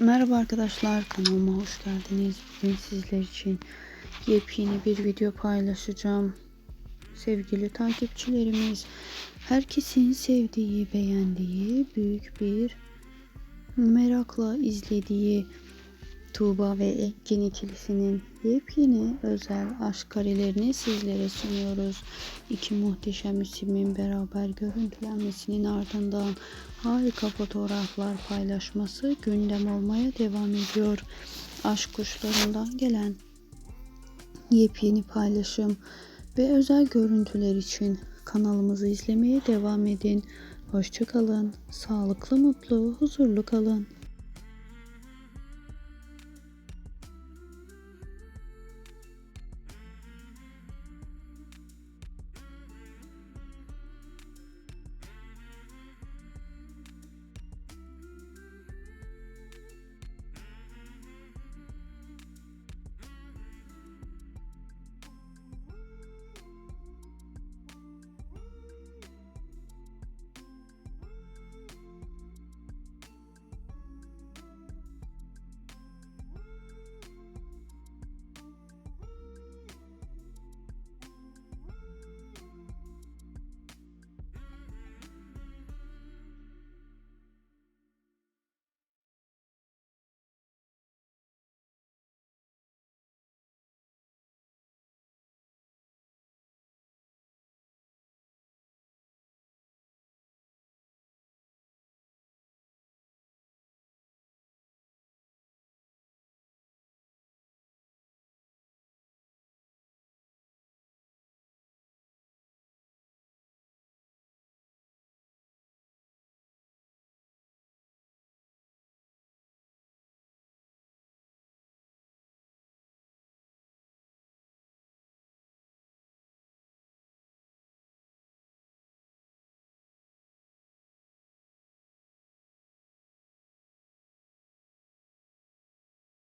Merhaba arkadaşlar kanalıma hoş geldiniz. Bugün sizler için yepyeni bir video paylaşacağım. Sevgili takipçilerimiz, herkesin sevdiği, beğendiği, büyük bir merakla izlediği Tuğba ve Engin ikilisinin yepyeni özel aşk karelerini sizlere sunuyoruz. İki muhteşem ismin beraber görüntülenmesinin ardından harika fotoğraflar paylaşması gündem olmaya devam ediyor. Aşk kuşlarından gelen yepyeni paylaşım ve özel görüntüler için kanalımızı izlemeye devam edin. Hoşçakalın, sağlıklı, mutlu, huzurlu kalın.